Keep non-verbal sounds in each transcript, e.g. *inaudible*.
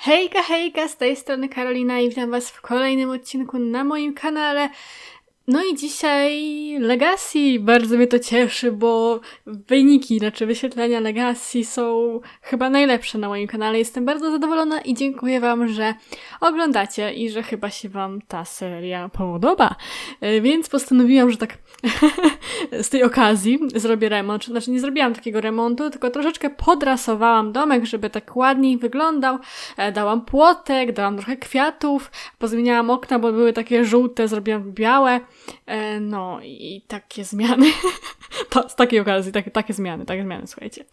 Hejka, hejka, z tej strony Karolina i witam Was w kolejnym odcinku na moim kanale. No i dzisiaj Legacy. Bardzo mnie to cieszy, bo wyniki, znaczy wyświetlenia Legacy są chyba najlepsze na moim kanale. Jestem bardzo zadowolona i dziękuję Wam, że oglądacie i że chyba się Wam ta seria podoba. E, Więc postanowiłam, że tak *laughs* z tej okazji zrobię remont. Znaczy nie zrobiłam takiego remontu, tylko troszeczkę podrasowałam domek, żeby tak ładniej wyglądał. E, Dałam płotek, dałam trochę kwiatów, pozmieniałam okna, bo były takie żółte, zrobiłam białe. E, No i takie zmiany. *laughs* To z takiej okazji, takie, takie zmiany, takie zmiany, słuchajcie.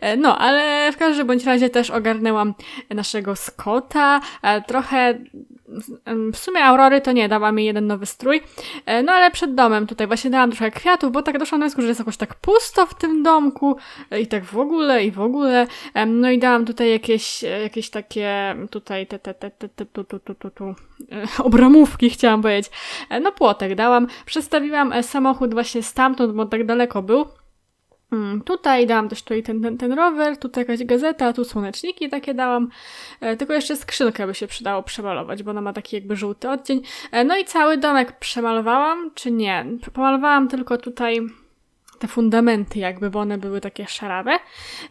E, No, ale w każdym bądź razie też ogarnęłam naszego Scotta. E, Trochę em, w sumie Aurory to nie, dała mi jeden nowy strój. No ale przed domem tutaj właśnie dałam trochę kwiatów, bo tak doszłam do wniosku, że jest jakoś tak pusto w tym domku i tak w ogóle, i w ogóle. No i dałam tutaj jakieś, jakieś takie tutaj te, te, te, te, te tu, tu, tu, tu, tu, *laughs* obramówki chciałam powiedzieć. No płotek dałam. Przestawiłam e, samochód właśnie stamtąd, bo tak daleko był. Mm, Tutaj dałam też tutaj ten, ten, ten rower, tutaj jakaś gazeta, tu słoneczniki takie dałam. E, tylko jeszcze skrzynkę by się przydało przemalować, bo ona ma taki jakby żółty odcień. E, no i cały domek przemalowałam, czy nie? Pomalowałam tylko tutaj te fundamenty jakby, bo one były takie szarawe.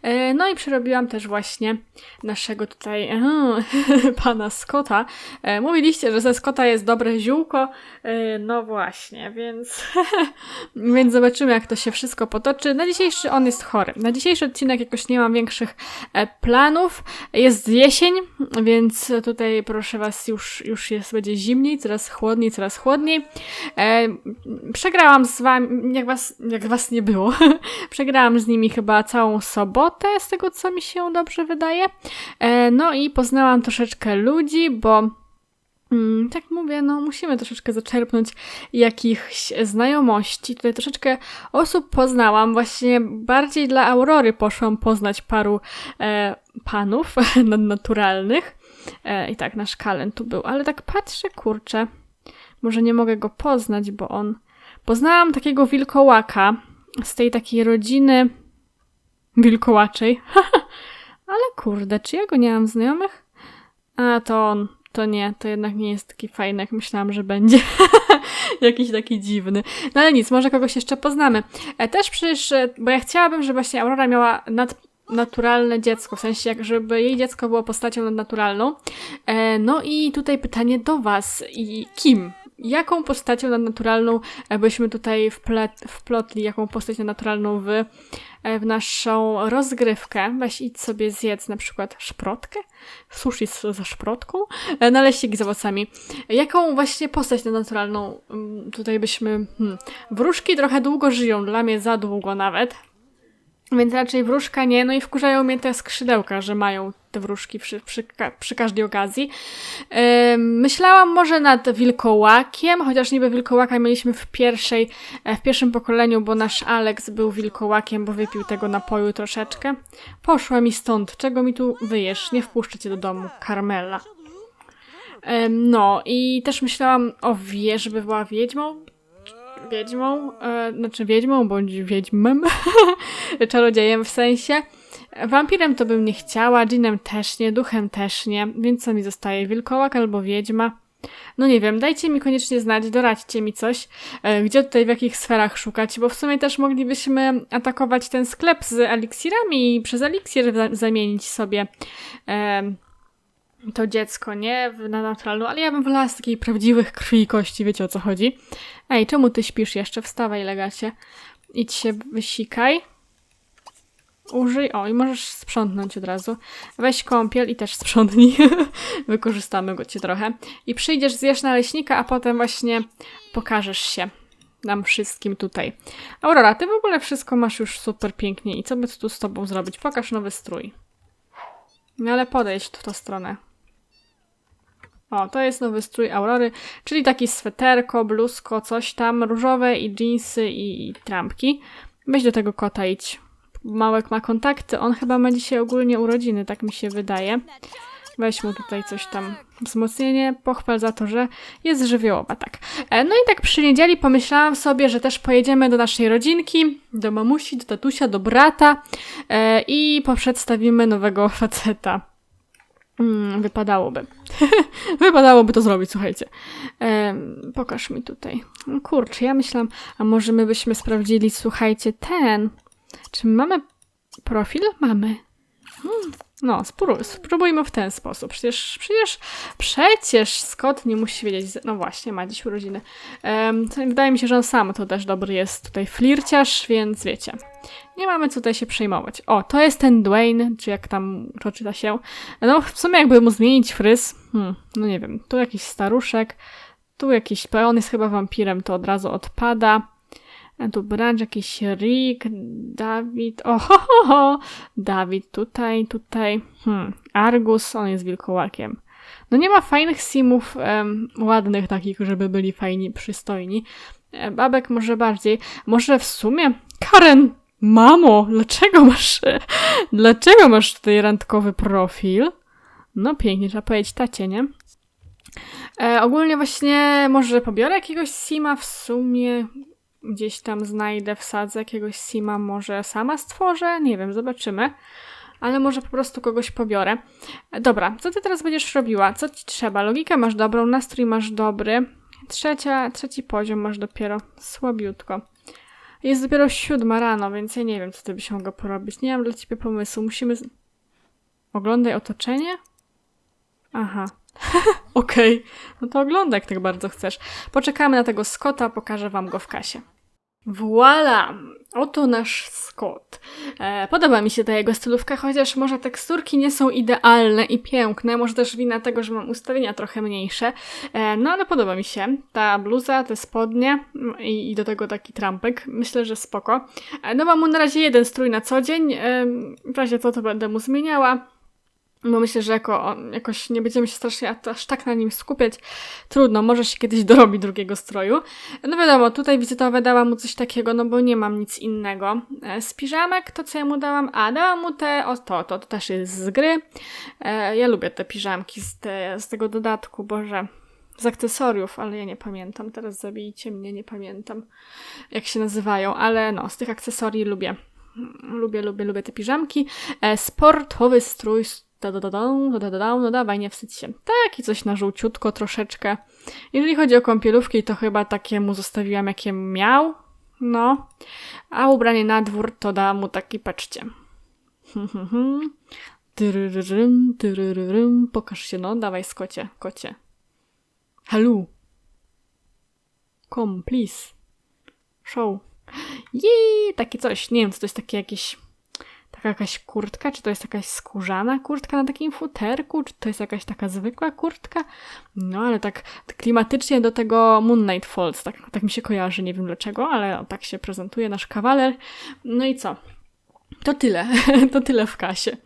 E, No i przerobiłam też właśnie naszego tutaj aha, *laughs* pana Scotta. E, Mówiliście, że ze Scotta jest dobre ziółko. E, No właśnie, więc *laughs* więc zobaczymy, jak to się wszystko potoczy. Na dzisiejszy on jest chory. Na dzisiejszy odcinek jakoś nie mam większych e, planów. Jest jesień, więc tutaj proszę was, już, już jest, będzie zimniej, coraz chłodniej, coraz chłodniej. E, przegrałam z wami, jak was, jak was nie było, *laughs* przegrałam z nimi chyba całą sobotę, z tego co mi się dobrze wydaje. E, no i poznałam troszeczkę ludzi, bo Mm, tak mówię, no musimy troszeczkę zaczerpnąć jakichś znajomości. Tutaj troszeczkę osób poznałam, właśnie bardziej dla Aurory poszłam poznać paru e, panów *laughs* nadnaturalnych. E, I tak, nasz Kalen tu był, ale tak patrzę, kurczę, może nie mogę go poznać, bo on... Poznałam takiego wilkołaka z tej takiej rodziny wilkołaczej. *laughs* ale kurde, czy ja go nie mam znajomych? A, to on. To nie, to jednak nie jest taki fajny, jak myślałam, że będzie. *laughs* Jakiś taki dziwny. No ale nic, może kogoś jeszcze poznamy. E, też przecież, e, bo ja chciałabym, żeby właśnie Aurora miała nadnaturalne dziecko, w sensie, jak żeby jej dziecko było postacią nadnaturalną. E, no i tutaj pytanie do Was. I kim? Jaką postacią nadnaturalną e, byśmy tutaj wplet, wplotli, jaką postać nadnaturalną wy e, w naszą rozgrywkę. Weź idź sobie zjedz na przykład szprotkę, sushi ze szprotką, e, naleśnik z owocami. Jaką właśnie postać naturalną mm, tutaj byśmy... Hmm. Wróżki trochę długo żyją, dla mnie za długo nawet. Więc raczej wróżka nie, no i wkurzają mnie te skrzydełka, że mają te wróżki przy, przy, przy każdej okazji. Myślałam może nad wilkołakiem, chociaż niby wilkołaka mieliśmy w pierwszej, e, w pierwszym pokoleniu, bo nasz Alex był wilkołakiem, bo wypił tego napoju troszeczkę. Poszła mi stąd, czego mi tu wyjesz? Nie wpuszczę cię do domu, Carmela. No i też myślałam o wie, żeby była wiedźmą, wiedźmą, e, znaczy wiedźmą bądź wiedźmem, *laughs* czarodziejem w sensie. Wampirem to bym nie chciała, dżinem też nie, duchem też nie, więc co mi zostaje? Wilkołak albo wiedźma? No nie wiem, dajcie mi koniecznie znać, doradźcie mi coś, e, gdzie tutaj w jakich sferach szukać, bo w sumie też moglibyśmy atakować ten sklep z eliksirami i przez eliksir za- zamienić sobie em, to dziecko, nie? Na naturalną, ale ja bym wolała z takiej prawdziwych krwi i kości, wiecie o co chodzi. Ej, czemu ty śpisz jeszcze? Wstawaj, legacie. Idź się wysikaj. Użyj, o i możesz sprzątnąć od razu. Weź kąpiel i też sprzątnij. *laughs* Wykorzystamy go ci trochę. I przyjdziesz, zjesz naleśnika, a potem właśnie pokażesz się nam wszystkim tutaj. Aurora, ty w ogóle wszystko masz już super pięknie i co by tu z tobą zrobić? Pokaż nowy strój. No ale podejdź w tą stronę. O, to jest nowy strój Aurory, czyli taki sweterko, bluzko, coś tam, różowe i jeansy i, i trampki. Weź do tego kota idź. Małek ma kontakty, on chyba ma dzisiaj ogólnie urodziny, tak mi się wydaje. Weź mu tutaj coś tam wzmocnienie, pochwal za to, że jest żywiołowa, tak. E, No i tak przy niedzieli pomyślałam sobie, że też pojedziemy do naszej rodzinki, do mamusi, do tatusia, do brata e, i poprzedstawimy nowego *laughs* faceta. Mm, wypadałoby. *laughs* wypadałoby to zrobić, słuchajcie. Em, pokaż mi tutaj. No kurczę, ja myślałam, a może my byśmy sprawdzili, słuchajcie, ten. Czy mamy profil? Mamy. Hmm, no, spróbuj, spróbujmy w ten sposób. Przecież, przecież, przecież Scott nie musi wiedzieć. No właśnie, ma dziś urodziny. To wydaje mi się, że on sam to też dobry jest tutaj flirciarz, więc wiecie. Nie mamy co tutaj się przejmować. O, to jest ten Dwayne, czy jak tam to czyta się. No, w sumie jakby mu zmienić fryz, hmm, no nie wiem, tu jakiś staruszek, tu jakiś, on jest chyba wampirem, to od razu odpada. Tu branch, jakiś Rick, Dawid, o, *laughs* ho, ho, ho. Dawid tutaj, tutaj, hmm, Argus, on jest wilkołakiem. No nie ma fajnych simów, ładnych takich, żeby byli fajni, przystojni. E, Babek może bardziej. Może w sumie, Karen, mamo, dlaczego masz, *laughs* dlaczego masz tutaj randkowy profil? No pięknie, trzeba powiedzieć tacie, nie? E, ogólnie właśnie może pobiorę jakiegoś sima w sumie. Gdzieś tam znajdę, wsadzę jakiegoś sima, może sama stworzę, nie wiem, zobaczymy. Ale może po prostu kogoś pobiorę. Dobra, co ty teraz będziesz robiła? Co ci trzeba? Logikę masz dobrą, nastrój masz dobry. Trzecia, trzeci poziom masz dopiero słabiutko. Jest dopiero siódma rano, więc ja nie wiem, co ty byś mogła porobić. Nie mam dla ciebie pomysłu. Musimy... Oglądaj otoczenie? Aha. *laughs* Okej. No to oglądaj, jak tak bardzo chcesz. Poczekamy na tego Scotta, pokażę wam go w kasie. Voila! Oto nasz Scott. E, podoba mi się ta jego stylówka, chociaż może teksturki nie są idealne i piękne. Może też wina tego, że mam ustawienia trochę mniejsze. E, no ale podoba mi się. Ta bluza, te spodnie mm, i, i do tego taki trampek. Myślę, że spoko. E, no mam mu na razie jeden strój na co dzień. W razie co to będę mu zmieniała. Bo myślę, że jako, jakoś nie będziemy się strasznie aż- aż tak na nim skupiać. Trudno, może się kiedyś *laughs* dorobi drugiego stroju. No wiadomo, tutaj wizytowe dałam mu coś takiego, no bo nie mam nic innego. E, Z piżamek to, co ja mu dałam, a dałam mu te, o to, to, to też jest z gry. E, ja lubię te piżamki z, te, z tego dodatku, boże, z akcesoriów, ale ja nie pamiętam, teraz zabijcie mnie, nie pamiętam jak się nazywają, ale no, z tych akcesorii lubię. Lubię, lubię, lubię te piżamki. E, sportowy strój, da, da, da, da, da, da, da, no dawaj, nie wstydź się. Taki coś na żółciutko troszeczkę. Jeżeli chodzi o kąpielówki, to chyba takie mu zostawiłam, jakie miał. No. A ubranie na dwór to dałam mu taki, patrzcie. *laughs* Tyryryrym, tyryryrym. Pokaż się, no, dawaj, skocie, kocie. Hello. Come, please. Show. Jej, takie coś. Nie wiem, co to jest takie jakieś. Taka jakaś kurtka? Czy to jest jakaś skórzana kurtka na takim futerku? Czy to jest jakaś taka zwykła kurtka? No, ale tak klimatycznie do tego Moon Knight Falls. Tak, tak mi się kojarzy, nie wiem dlaczego, ale tak się prezentuje nasz kawaler. No i co? To tyle. *laughs* to tyle w kasie.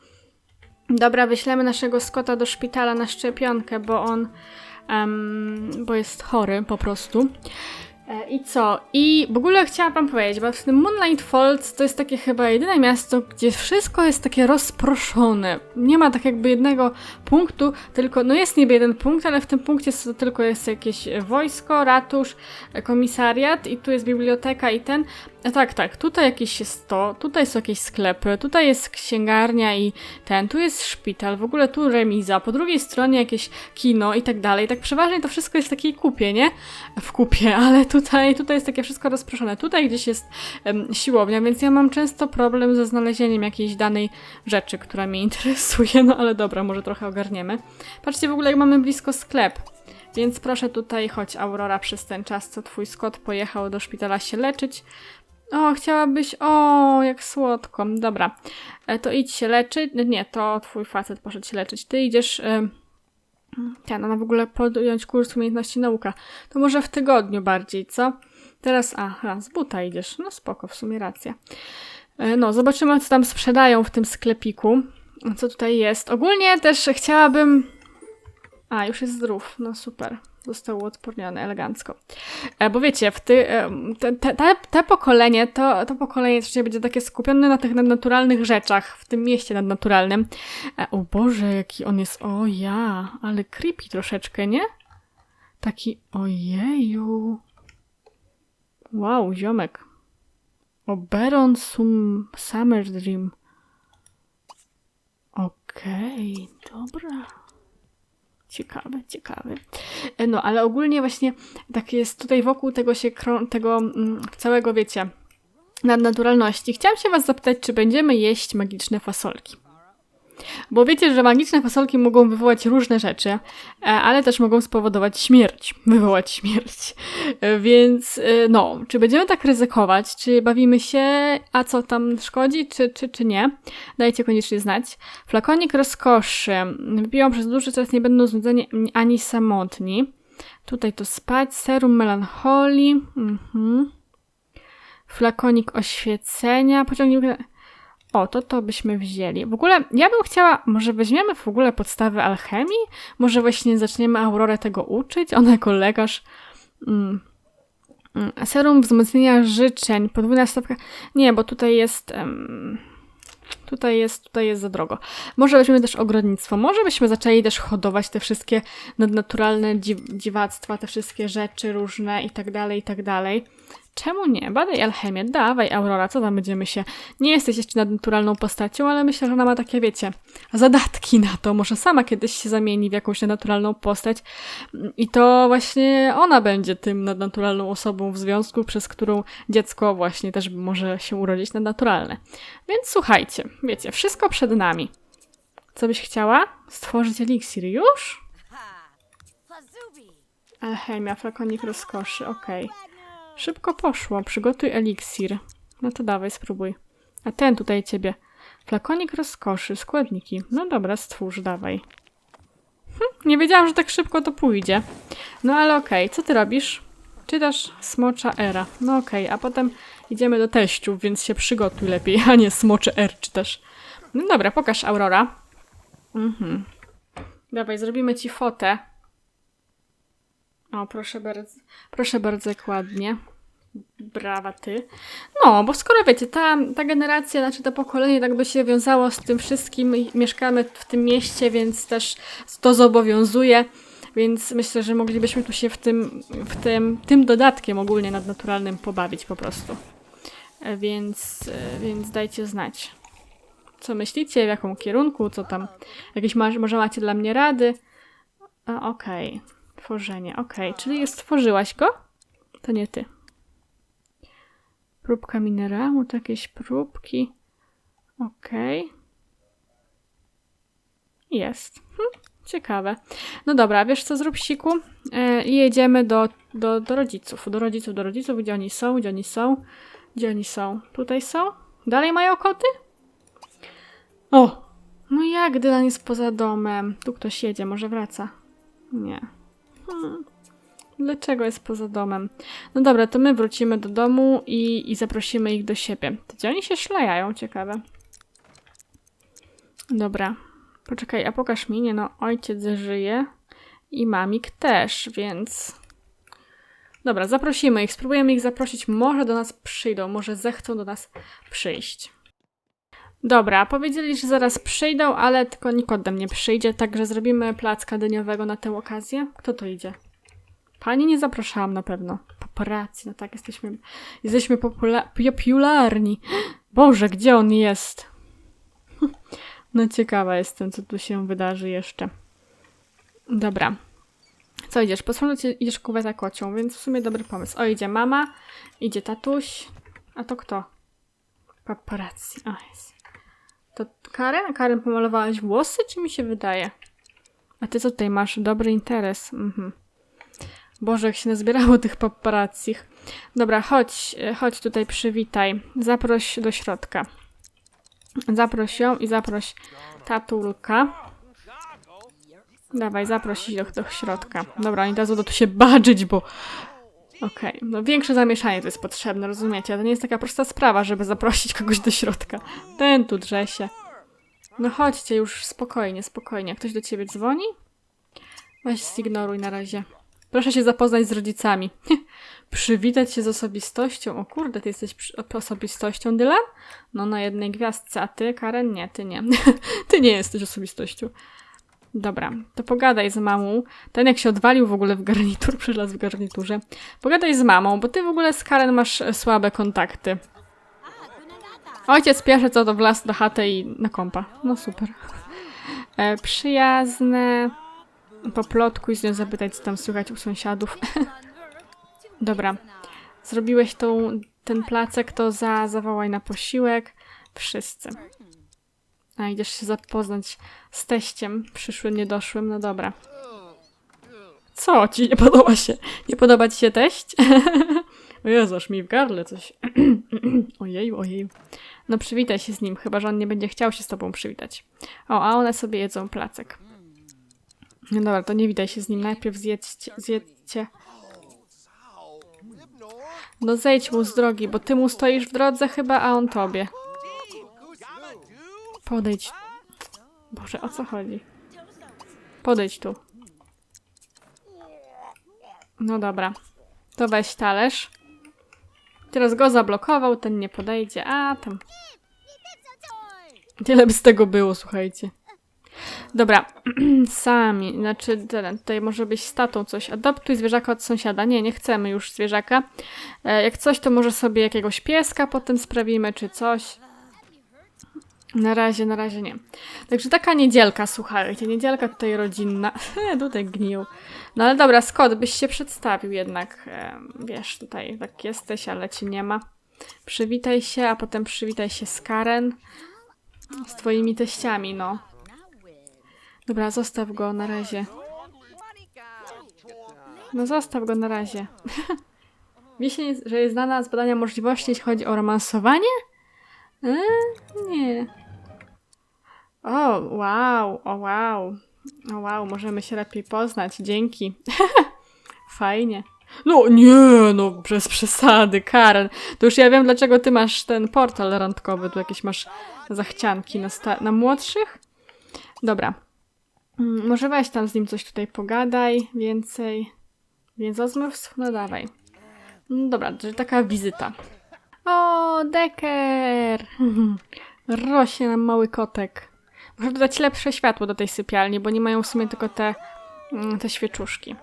Dobra, wyślemy naszego Scotta do szpitala na szczepionkę, bo on. em, bo jest chory po prostu. E, I co? I w ogóle chciałam wam powiedzieć, bo w tym Moonlight Falls to jest takie chyba jedyne miasto, gdzie wszystko jest takie rozproszone. Nie ma tak jakby jednego punktu, tylko, no jest niby jeden punkt, ale w tym punkcie jest, tylko jest jakieś wojsko, ratusz, e, komisariat i tu jest biblioteka i ten. A tak, tak, tutaj jakieś jest to, tutaj są jakieś sklepy, tutaj jest księgarnia i ten, tu jest szpital, w ogóle tu remiza, po drugiej stronie jakieś kino i tak dalej. Tak przeważnie to wszystko jest w takiej kupie, nie? W kupie, *laughs* ale tutaj, tutaj jest takie wszystko rozproszone. Tutaj gdzieś jest em, siłownia, więc ja mam często problem ze znalezieniem jakiejś danej rzeczy, która mnie *laughs* interesuje, no ale dobra, może trochę ogarniemy. Patrzcie w ogóle, jak mamy blisko sklep. Więc proszę tutaj, chodź Aurora przez ten czas, co twój Scott pojechał do szpitala się leczyć. O, chciałabyś. O, jak słodko. Dobra. E, to idź się leczyć. Nie, to twój facet poszedł się leczyć. Ty idziesz. Y... Ten, ona w ogóle podjąć kurs umiejętności nauka. To może w tygodniu bardziej, co? Teraz, aha, z buta idziesz. No spoko, w sumie racja. E, No, zobaczymy, co tam sprzedają w tym sklepiku. Co tutaj jest. Ogólnie też chciałabym. A, już jest zdrów. No super. Został uodporniony elegancko. E, bo wiecie, w ty, em, te, te, te, pokolenie, to, to pokolenie też będzie takie skupione na tych nadnaturalnych rzeczach w tym mieście nadnaturalnym. E, o Boże, jaki on jest, o ja, ale creepy troszeczkę, nie? Taki, ojeju. Wow, ziomek. Oberon sum Summer Dream. Okej, dobra. Ciekawe, ciekawe. E, No, ale ogólnie właśnie tak jest tutaj wokół tego się, tego mm, całego, wiecie, nadnaturalności. Chciałam się was zapytać, czy będziemy jeść magiczne fasolki. Bo wiecie, że magiczne fasolki mogą wywołać różne rzeczy, e, ale też mogą spowodować śmierć. Wywołać śmierć. E, Więc e, no, czy będziemy tak ryzykować? Czy bawimy się, a co tam szkodzi, czy, czy, czy nie? Dajcie koniecznie znać. Flakonik rozkoszy. Wypiłam przez dłuższy czas, nie będą znudzeni ani samotni. Tutaj to spać. Serum melancholii. Mhm. Flakonik oświecenia. Pociągnij... O, to to byśmy wzięli. W ogóle ja bym chciała, może weźmiemy w ogóle podstawy alchemii? Może właśnie zaczniemy Aurorę tego uczyć? Ona jako lekarz. Mm. Mm, Serum wzmocnienia życzeń, podwójna stawka. Nie, bo tutaj jest. em, tutaj jest, tutaj jest za drogo. Może weźmiemy też ogrodnictwo. Może byśmy zaczęli też hodować te wszystkie nadnaturalne dziw dziwactwa, te wszystkie rzeczy różne i tak dalej, i tak dalej. Czemu nie? Badaj alchemię, dawaj Aurora, co tam będziemy się... Nie jesteś jeszcze nadnaturalną postacią, ale myślę, że ona ma takie, wiecie, zadatki na to. Może sama kiedyś się zamieni w jakąś nadnaturalną postać i to właśnie ona będzie tym nadnaturalną osobą w związku, przez którą dziecko właśnie też może się urodzić nadnaturalne. Więc słuchajcie, wiecie, wszystko przed nami. Co byś chciała? Stworzyć eliksir już? Alchemia, flakonik rozkoszy, okej. Szybko poszło, przygotuj eliksir. No to dawaj, spróbuj. A ten tutaj ciebie. Flakonik rozkoszy, składniki. No dobra, stwórz, dawaj. Hm, nie wiedziałam, że tak szybko to pójdzie. No ale okej, co ty robisz? Czytasz Smocza Era. No okej, a potem idziemy do teściów, więc się przygotuj lepiej, a nie Smocze R czytasz. No dobra, pokaż Aurora. Mhm. Dawaj, zrobimy ci fotę. O, proszę bardzo. Proszę bardzo, ładnie. Brawa ty. No, bo skoro wiecie, ta, ta generacja, znaczy to pokolenie tak by się wiązało z tym wszystkim, mieszkamy w tym mieście, więc też to zobowiązuje, więc myślę, że moglibyśmy tu się w tym, w tym, tym dodatkiem ogólnie nadnaturalnym pobawić po prostu. E, Więc, e, więc dajcie znać. Co myślicie, w jakim kierunku, co tam, jakieś może macie dla mnie rady? A, Okej. Tworzenie, okej. Czyli jest, stworzyłaś go? To nie ty. Próbka minerału, to jakieś próbki. Okej. Jest. Hm, ciekawe. No dobra, wiesz co, zrób siku e, i jedziemy do, do, do rodziców. Do rodziców, do rodziców, gdzie oni są, gdzie oni są, gdzie oni są. Tutaj są? Dalej mają koty? O! No jak Dylan jest poza domem? Tu ktoś jedzie, może wraca. Nie. Hmm. Dlaczego jest poza domem? No dobra, to my wrócimy do domu i, i zaprosimy ich do siebie. To Gdzie oni się szlajają? Ciekawe. Dobra. Poczekaj, a pokaż mi. Nie no, ojciec żyje i mamik też, więc... Dobra, zaprosimy ich, spróbujemy ich zaprosić. Może do nas przyjdą, może zechcą do nas przyjść. Dobra, powiedzieli, że zaraz przyjdą, ale tylko nikt ode mnie przyjdzie, także zrobimy placka dyniowego na tę okazję. Kto to idzie? Pani nie zapraszałam na pewno. Paparazzi, no tak, jesteśmy, jesteśmy popula- popularni. Boże, gdzie on jest? *laughs* No ciekawa jestem, co tu się wydarzy jeszcze. Dobra. Co idziesz? Cię idziesz kuwetę kocią, więc w sumie dobry pomysł. O, idzie mama, idzie tatuś. A to kto? Paparazzi. O, jest. To Karen? Karen, pomalowałaś włosy, czy mi się wydaje? A ty co tutaj masz? Dobry interes. Mhm. Boże, jak się nazbierało tych paparazzich. Dobra, chodź, chodź tutaj, przywitaj. Zaproś do środka. Zaproś ją i zaproś tatulka. Dawaj, zaproś ich do, do środka. Dobra, oni teraz będą tu się badżyć, bo... Okej, no większe zamieszanie to jest potrzebne, rozumiecie? To nie jest taka prosta sprawa, żeby zaprosić kogoś do środka. Ten tu drze się. No chodźcie już, spokojnie, spokojnie. Ktoś do ciebie dzwoni? Weź zignoruj na razie. Proszę się zapoznać z rodzicami. *laughs* Przywitać się z osobistością. O kurde, ty jesteś osobistością, Dylan? No na jednej gwiazdce, a ty, Karen? Nie, ty nie. *laughs* ty nie jesteś osobistością. Dobra, to pogadaj z mamą. Ten jak się odwalił w ogóle w garnitur, *laughs* przylazł w garniturze. Pogadaj z mamą, bo ty w ogóle z Karen masz e, słabe kontakty. Ojciec pierwszy co to wlazł do chaty i na kompa. No super. E, przyjazne. poplotkuj z nią, zapytać, co tam słychać u sąsiadów. *laughs* Dobra. Zrobiłeś tą, ten placek, to za, zawołaj na posiłek. Wszyscy. A idziesz się zapoznać z teściem przyszłym, niedoszłym, no dobra. Co ci nie podoba się? Nie podoba ci się teść? *laughs* o Jezu, aż mi w gardle coś. *clears throat* ojeju, ojeju. No przywitaj się z nim, chyba że on nie będzie chciał się z tobą przywitać. O, a one sobie jedzą placek. No dobra, to nie witaj się z nim. Najpierw zjedźcie, zjedźcie. No zejdź mu z drogi, bo ty mu stoisz w drodze chyba, a on tobie. Podejdź. Boże, o co chodzi? Podejdź tu. No dobra. To weź talerz. Teraz go zablokował, ten nie podejdzie. A, tam. Tyle by z tego było, słuchajcie. Dobra, *clears throat* sami, znaczy tutaj może być z tatą coś. Adoptuj zwierzaka od sąsiada. Nie, nie chcemy już zwierzaka. E, jak coś, to może sobie jakiegoś pieska potem sprawimy, czy coś. Na razie, na razie nie. Także taka niedzielka, słuchajcie, niedzielka tutaj rodzinna. *laughs* tutaj gnił. No ale dobra, Scott, byś się przedstawił jednak. Wiesz, tutaj tak jesteś, ale ci nie ma. Przywitaj się, a potem przywitaj się z Karen. Z twoimi teściami, no. Dobra, zostaw go na razie. No zostaw go na razie. *laughs* Się, że jest znana z badania możliwości, jeśli chodzi o romansowanie? E, nie. O, wow, o wow. O wow, możemy się lepiej poznać. Dzięki. *laughs* Fajnie. No nie, no bez przesady, Karen. To już ja wiem, dlaczego ty masz ten portal randkowy. Tu jakieś masz zachcianki na, na młodszych? Dobra. Mm, Może weź tam z nim coś tutaj pogadaj więcej. Więc rozmów? No dawaj. No dobra, to taka wizyta. O, Decker! *laughs* Rośnie nam mały kotek. Dodać lepsze światło do tej sypialni, bo nie mają w sumie tylko te, mm, te świeczuszki.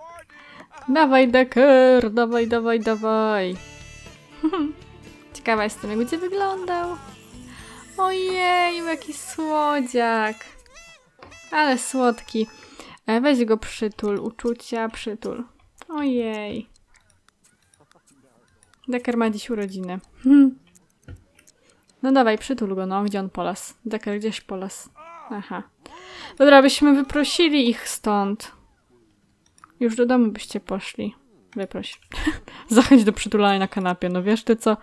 Dawaj, Decker! Dawaj, dawaj, dawaj! *laughs* Ciekawa jestem, jak będzie wyglądał. Ojej, jaki słodziak! Ale słodki. E, Weź go przytul, uczucia, przytul. Ojej. Decker ma dziś urodziny. *laughs* No dawaj, przytul go, no. Gdzie on polas? Decker, gdzieś polas. Aha. Dobra, byśmy wyprosili ich stąd. Już do domu byście poszli. Wyproś. *laughs* Zachęć do przytulania na kanapie. No wiesz ty co?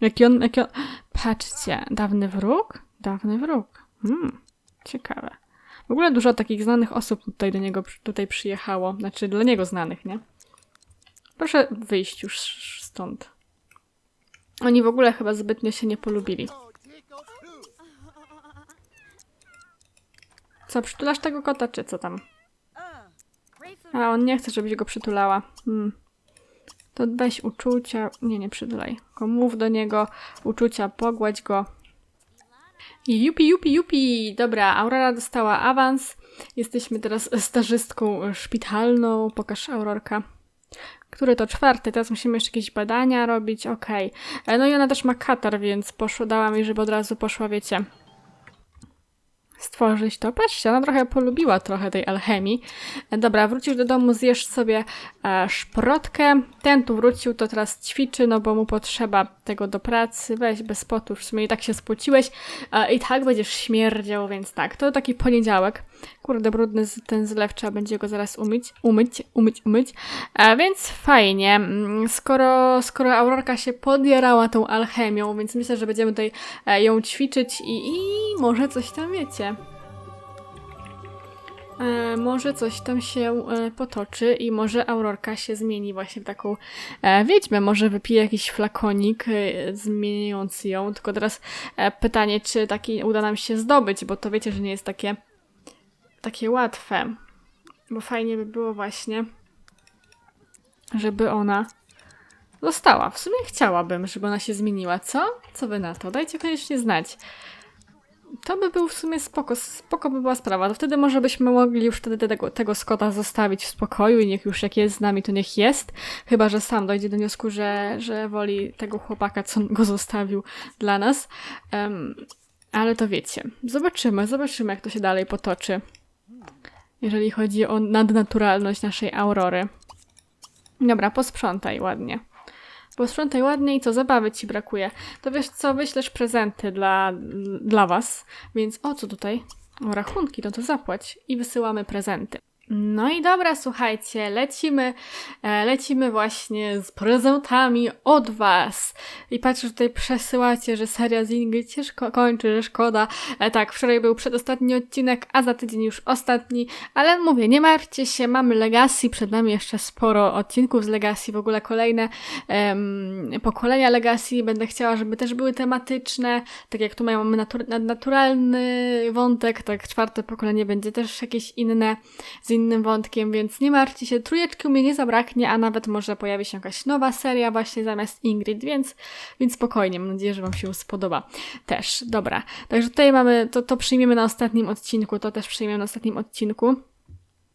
Jaki on, jaki on... Patrzcie, dawny wróg? Dawny wróg. Hmm, ciekawe. W ogóle dużo takich znanych osób tutaj do niego tutaj przyjechało. Znaczy dla niego znanych, nie? Proszę wyjść już stąd. Oni w ogóle chyba zbytnio się nie polubili. Co, przytulasz tego kota, czy co tam? A, on nie chce, żebyś go przytulała. Hmm. To weź uczucia... Nie, nie przytulaj. Tylko mów do niego, uczucia, pogładź go. I Jupi, jupi, jupi! Dobra, Aurora dostała awans. Jesteśmy teraz stażystką szpitalną. Pokaż Aurorka. Który to czwarty? Teraz musimy jeszcze jakieś badania robić. Okej. E, No i ona też ma katar, więc poszło, dałam jej, żeby od razu poszła, wiecie, stworzyć to. Patrzcie, ona trochę polubiła trochę tej alchemii. Dobra, wrócisz do domu, zjesz sobie e, szprotkę. Ten tu wrócił, to teraz ćwiczy, no bo mu potrzeba tego do pracy. Weź bez potu, w sumie i tak się spociłeś e, i tak będziesz śmierdział, więc tak. To taki poniedziałek. Kurde, brudny ten zlew, trzeba będzie go zaraz umyć. Umyć, umyć, umyć. Więc fajnie. Mm, Skoro, skoro Aurorka się podjarała tą alchemią, więc myślę, że będziemy tutaj e, ją ćwiczyć i, i może coś tam wiecie. E, może coś tam się e, potoczy i może Aurorka się zmieni właśnie w taką e, wiedźmę. Może wypije jakiś flakonik e, zmieniający ją. Tylko teraz e, pytanie, czy taki uda nam się zdobyć, bo to wiecie, że nie jest takie takie łatwe. Bo fajnie by było właśnie, żeby ona została. W sumie chciałabym, żeby ona się zmieniła. Co? Co wy na to? Dajcie koniecznie znać. To by był w sumie spoko, spoko by była sprawa. To wtedy może byśmy mogli już wtedy tego, tego Scotta zostawić w spokoju i niech już jak jest z nami, to niech jest. Chyba, że sam dojdzie do wniosku, że, że woli tego chłopaka, co go zostawił dla nas. Em, ale to wiecie. Zobaczymy, zobaczymy, jak to się dalej potoczy. Jeżeli chodzi o nadnaturalność naszej Aurory. Dobra, posprzątaj ładnie. Posprzątaj ładnie i co, zabawy ci brakuje. To wiesz co, wyślesz prezenty dla, dla was, więc o co tutaj? O rachunki, no to zapłać i wysyłamy prezenty. No i dobra, słuchajcie, lecimy, e, lecimy właśnie z prezentami od was. I patrzę, że tutaj przesyłacie, że seria z Ingrid się szko- kończy, że szkoda. E, tak, wczoraj był przedostatni odcinek, a za tydzień już ostatni, ale mówię, nie martwcie się, mamy Legacy, przed nami jeszcze sporo odcinków z Legacy, w ogóle kolejne pokolenia Legacy. Będę chciała, żeby też były tematyczne, tak jak tu mamy natur- naturalny wątek, tak czwarte pokolenie będzie też jakieś inne, z innym wątkiem, więc nie martwcie się, trójeczki u mnie nie zabraknie, a nawet może pojawi się jakaś nowa seria właśnie zamiast Ingrid, więc, więc spokojnie, mam nadzieję, że Wam się spodoba też. Dobra, także tutaj mamy, to, to przyjmiemy na ostatnim odcinku, to też przyjmiemy na ostatnim odcinku.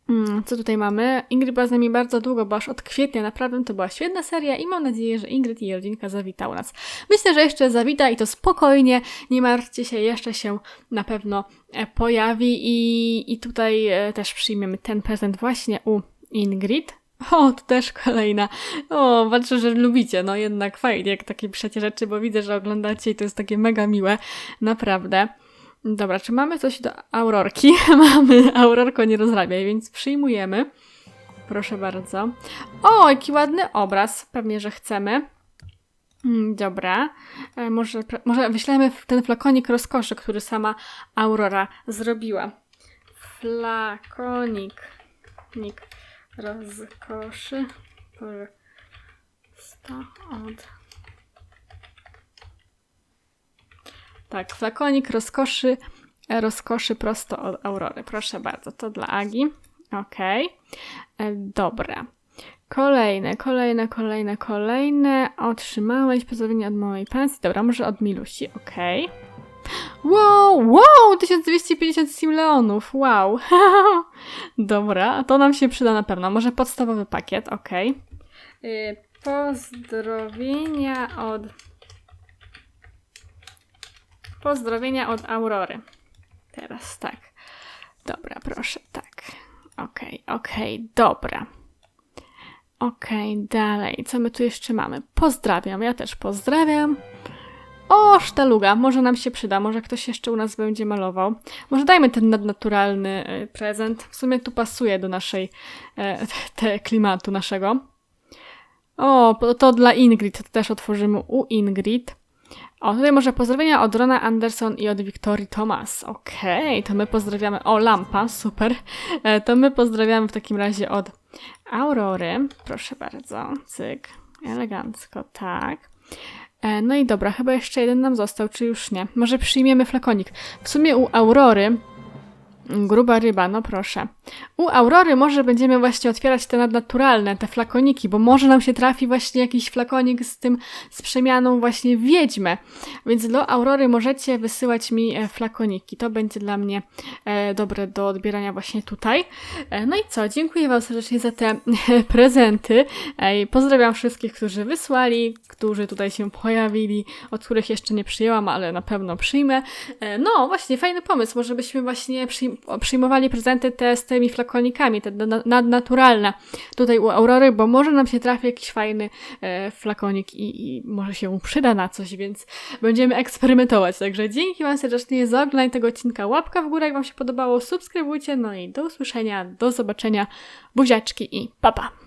Mm, Co tutaj mamy? Ingrid była z nami bardzo długo, bo aż od kwietnia naprawdę to była świetna seria i mam nadzieję, że Ingrid i jej rodzinka zawita u nas. Myślę, że jeszcze zawita i to spokojnie, nie martwcie się, jeszcze się na pewno e, pojawi i, i tutaj e, też przyjmiemy ten prezent właśnie u Ingrid. O, to też kolejna. O, patrzę, że lubicie. No jednak fajnie, jak takie piszecie rzeczy, bo widzę, że oglądacie i to jest takie mega miłe. Naprawdę. Dobra, czy mamy coś do Aurorki? *laughs* mamy. Aurorko, nie rozrabiaj, więc przyjmujemy. Proszę bardzo. O, jaki ładny obraz. Pewnie, że chcemy. Mm, Dobra. E, może, może wyślemy ten flakonik rozkoszy, który sama Aurora zrobiła. Flakonik. Nik rozkoszy. Prosto od Tak, flakonik rozkoszy, rozkoszy prosto od Aurory. Proszę bardzo, to dla Agi. Okej. E, Dobra. Kolejne, kolejne, kolejne, kolejne. Otrzymałeś pozdrowienie od mojej pensji. Dobra, może od Milusi. Okej. Wow, wow, 1250 simleonów, wow. *laughs* Dobra, to nam się przyda na pewno. Może podstawowy pakiet. Y, Pozdrowienia od Pozdrowienia od Aurory. Teraz tak. Dobra, proszę, tak. Okej, okej, dobra. Okej, dalej. Co my tu jeszcze mamy? Pozdrawiam, ja też pozdrawiam. O, sztaluga, może nam się przyda, może ktoś jeszcze u nas będzie malował. Może dajmy ten nadnaturalny e, prezent. W sumie tu pasuje do naszej, e, *laughs* te klimatu naszego. O, to dla Ingrid, to też otworzymy u Ingrid. O, tutaj może pozdrowienia od Rona Anderson i od Wiktorii Thomas. Okej, to my pozdrawiamy. O, lampa, super. E, to my pozdrawiamy w takim razie od Aurory. Proszę bardzo, cyk. Elegancko, tak. E, no i dobra, chyba jeszcze jeden nam został, czy już nie? Może przyjmiemy flakonik. W sumie u Aurory. Gruba ryba, no proszę. U Aurory może będziemy właśnie otwierać te nadnaturalne, te flakoniki, bo może nam się trafi właśnie jakiś flakonik z tym, z przemianą właśnie wiedźmę. Więc do Aurory możecie wysyłać mi e, flakoniki. To będzie dla mnie e, dobre do odbierania właśnie tutaj. E, no i co? Dziękuję Wam serdecznie za te *laughs* prezenty. E, pozdrawiam wszystkich, którzy wysłali, którzy tutaj się pojawili, od których jeszcze nie przyjęłam, ale na pewno przyjmę. No właśnie, fajny pomysł. Może byśmy właśnie przyjm- przyjmowali prezenty te z tymi flakonikami, te na- nadnaturalne tutaj u Aurory, bo może nam się trafi jakiś fajny e, flakonik i, i może się mu przyda na coś, więc będziemy eksperymentować. Także dzięki Wam serdecznie za oglądanie tego odcinka. Łapka w górę, jak Wam się podobało, subskrybujcie, no i do usłyszenia, do zobaczenia, buziaczki i papa! Pa.